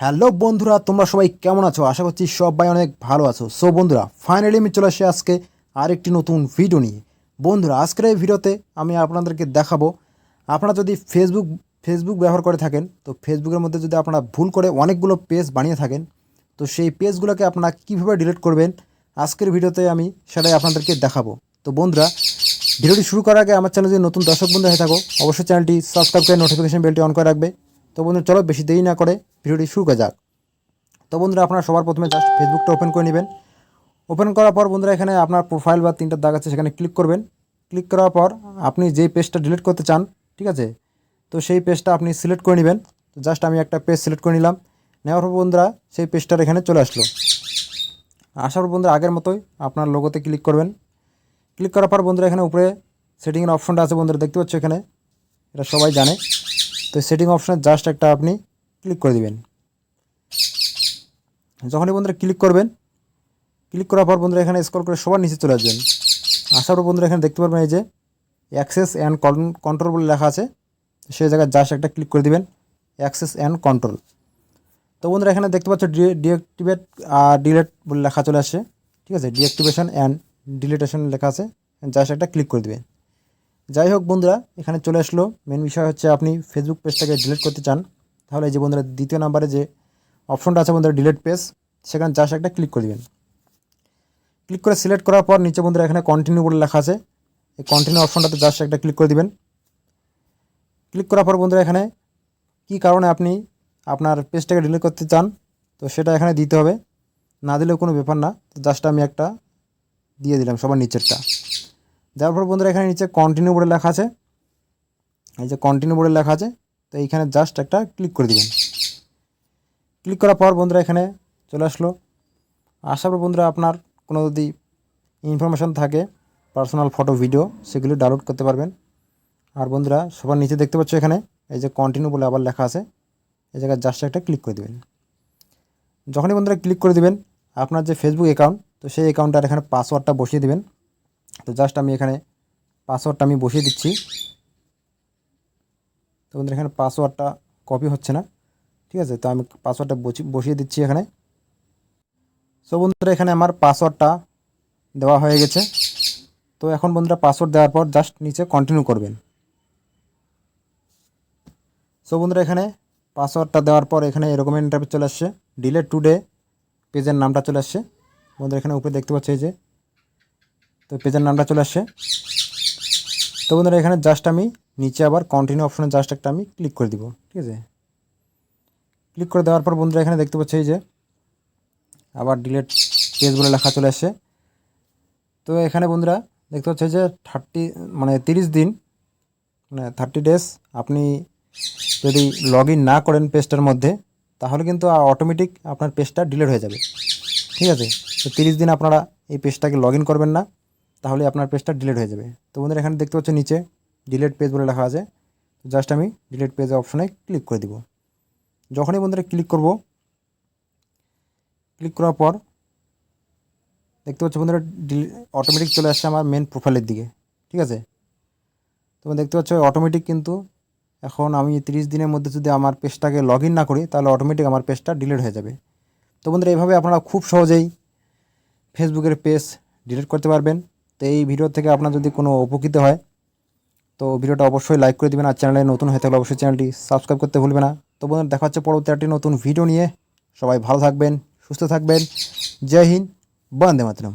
Hello বন্ধুরা, তোমরা সবাই কেমন আছো? আশা করছি সবাই অনেক ভালো আছো। সো বন্ধুরা ফাইনালি আমি চলে আসি আজকে আরেকটি নতুন ভিডিও নিয়ে। বন্ধুরা, আজকের এই ভিডিওতে আমি আপনাদেরকে দেখাবো, আপনারা যদি ফেসবুক ফেসবুক ব্যবহার করে থাকেন, তো ফেসবুকের মধ্যে যদি আপনারা ভুল করে অনেকগুলো পেজ বানিয়ে থাকেন, তো সেই পেজগুলোকে আপনারা কীভাবে ডিলিট করবেন, আজকের ভিডিওতে আমি সেটাই আপনাদেরকে দেখাবো। তো বন্ধুরা ভিডিওটি শুরু করার আগে আমার চ্যানেল যদি নতুন দর্শক বন্ধু হয়ে থাকো, অবশ্যই চ্যানেলটি সাবস্ক্রাইব করে নোটিফিকেশন বেলটি অন করে রাখবে। তো বন্ধু চলো বেশি দেরি না করে ভিডিওটি শুরু করা যাক। তো বন্ধুরা, আপনারা সবার প্রথমে জাস্ট ফেসবুকটা ওপেন করে নেবেন। ওপেন করার পর বন্ধুরা, এখানে আপনার প্রোফাইল বা তিনটা দাগ আছে, সেখানে ক্লিক করবেন। ক্লিক করার পর আপনি যেই পেজটা ডিলিট করতে চান, ঠিক আছে? তো সেই পেজটা আপনি সিলেক্ট করে নেবেন। তো জাস্ট আমি একটা পেজ সিলেক্ট করে নিলাম। নেওয়ার পর বন্ধুরা, সেই পেজটার এখানে চলে আসলো। আসার পর বন্ধুরা, আগের মতোই আপনার লোগোতে ক্লিক করবেন। ক্লিক করার পর বন্ধুরা, এখানে উপরে সেটিংয়ের অপশনটা আছে বন্ধুরা, দেখতে পাচ্ছ এখানে? এটা সবাই জানে। তো সেটিং অপশনে জাস্ট একটা আপনি ক্লিক করে দিবেন। যখনই বন্ধুরা ক্লিক করবেন ক্লিক করার পর বন্ধুরা এখানে স্ক্রল করে সবার নিচে চলে আসবেন। আসার পর বন্ধুরা এখানে দেখতে পারবেন এই যে অ্যাক্সেস অ্যান্ড কন্ট্রোল বলে লেখা আছে। সেই জায়গায় জাস্ট একটা ক্লিক করে দিবেন অ্যাক্সেস অ্যান্ড কন্ট্রোল তো বন্ধুরা এখানে দেখতে পাচ্ছ ডিঅ্যাক্টিভেট আর ডিলেট বলে লেখা চলে আসছে। ঠিক আছে? ডিঅ্যাক্টিভেশন অ্যান্ড ডিলেটেশন লেখা আছে। জাস্ট একটা ক্লিক করে দিবেন। যাই হোক বন্ধুরা, এখানে চলে আসলো। মেন বিষয় হচ্ছে আপনি ফেসবুক পেজটাকে ডিলিট করতে চান, তাহলে এই যে বন্ধুরা, দ্বিতীয় নাম্বারে যে অপশনটা আছে বন্ধুরা ডিলিট পেজ সেখানে জাস্ট একটা ক্লিক করে দিবেন। ক্লিক করে সিলেক্ট করার পর নিচে বন্ধুরা এখানে কন্টিনিউ বলে লেখা আছে। এই কন্টিনিউ অপশনটাতে জাস্ট একটা ক্লিক করে দিবেন। ক্লিক করার পর বন্ধুরা এখানে কী কারণে আপনি আপনার পেজটাকে ডিলিট করতে চান, তো সেটা এখানে দিতে হবে। না দিলেও কোনো ব্যাপার না, তো জাস্ট আমি একটা দিয়ে দিলাম সবার নিচেরটা। যার পর বন্ধুরা, এখানে নিচে কন্টিনিউ বলে লেখা আছে। এই যে কন্টিনিউ বলে লেখা আছে, তো এইখানে জাস্ট একটা ক্লিক করে দিবেন। ক্লিক করার পর বন্ধুরা, এখানে চলে আসলো। আসার পর বন্ধুরা, আপনার কোনো যদি ইনফরমেশন থাকে পার্সোনাল ফটো ভিডিও সেগুলি ডাউনলোড করতে পারবেন। আর বন্ধুরা, সবার নিচে দেখতে পাচ্ছ এখানে, এই যে কন্টিনিউ বলে আবার লেখা আছে। এই জায়গায় জাস্ট একটা ক্লিক করে দেবেন। যখনই বন্ধুরা ক্লিক করে দিবেন, আপনার যে ফেসবুক অ্যাকাউন্ট তো সেই অ্যাকাউন্টটার এখানে পাসওয়ার্ডটা বসিয়ে দিবেন। তো জাস্ট আমি এখানে পাসওয়ার্ডটা আমি বসিয়ে দিচ্ছি। তো বন্ধুরা, এখানে পাসওয়ার্ডটা কপি হচ্ছে না। ঠিক আছে, তো আমি পাসওয়ার্ডটা বসিয়ে দিচ্ছি এখানে। সো বন্ধুরা, এখানে আমার পাসওয়ার্ডটা দেওয়া হয়ে গেছে। তো এখন বন্ধুরা পাসওয়ার্ড দেওয়ার পর জাস্ট নিচে কন্টিনিউ করবেন। সো বন্ধুরা, এখানে পাসওয়ার্ডটা দেওয়ার পর এখানে এরকম ইন্টারভিউ চলে আসছে। ডিলেট টুডে পেজের নামটা চলে আসছে। বন্ধুরা, এখানে উপরে দেখতে পাচ্ছি যে তো পেজের নামটা চলে আসছে তো বন্ধুরা, এখানে জাস্ট আমি নিচে আবার কন্টিনিউ অপশনে জাস্ট একটা আমি ক্লিক করে দিব, ঠিক আছে? ক্লিক করে দেওয়ার পর বন্ধুরা, এখানে দেখতে পাচ্ছি যে আবার ডিলেট পেজ বলে লেখা চলে আসছে তো এখানে বন্ধুরা, দেখতে পাচ্ছি যে থার্টি মানে তিরিশ দিন মানে থার্টি ডেজ আপনি যদি লগ না করেন পেজটার মধ্যে, তাহলে কিন্তু অটোমেটিক আপনার পেজটা ডিলিট হয়ে যাবে, ঠিক আছে? তো তিরিশ দিন আপনারা এই পেজটাকে লগ করবেন না। তাহলে আপনার পেজটা ডিলিট হয়ে যাবে। তো বন্ধুরা, এখানে দেখতে পাচ্ছ নিচে ডিলিট পেজ বলে লেখা আছে। জাস্ট আমি ডিলিট পেজ অপশনে ক্লিক করে দিব। যখনই বন্ধুরা ক্লিক করব ক্লিক করার পর দেখতে পাচ্ছ বন্ধুরা অটোমেটিক চলে আসছে আমার মেন প্রোফাইলের দিকে। ঠিক আছে? তোমরা দেখতে পাচ্ছ অটোমেটিক কিন্তু এখন আমি তিরিশ দিনের মধ্যে যদি আমার পেজটাকে লগ না করি, তাহলে অটোমেটিক আমার পেজটা ডিলিট হয়ে যাবে। তো বন্ধুরা এইভাবে আপনারা খুব সহজেই ফেসবুকের পেজ ডিলিট করতে পারবেন। তো এই ভিডিও থেকে আপনার যদি কোনো উপকৃত হয়, তো ভিডিওটা অবশ্যই লাইক করে দেবেন আর চ্যানেলে নতুন হয়ে থাকলে অবশ্যই চ্যানেলটি সাবস্ক্রাইব করতে ভুলবে না। তো বন্ধুরা, দেখা হচ্ছে পরবর্তী একটি নতুন ভিডিও নিয়ে। সবাই ভালো থাকবেন, সুস্থ থাকবেন। জয় হিন্দ, বন্দে মাতরম।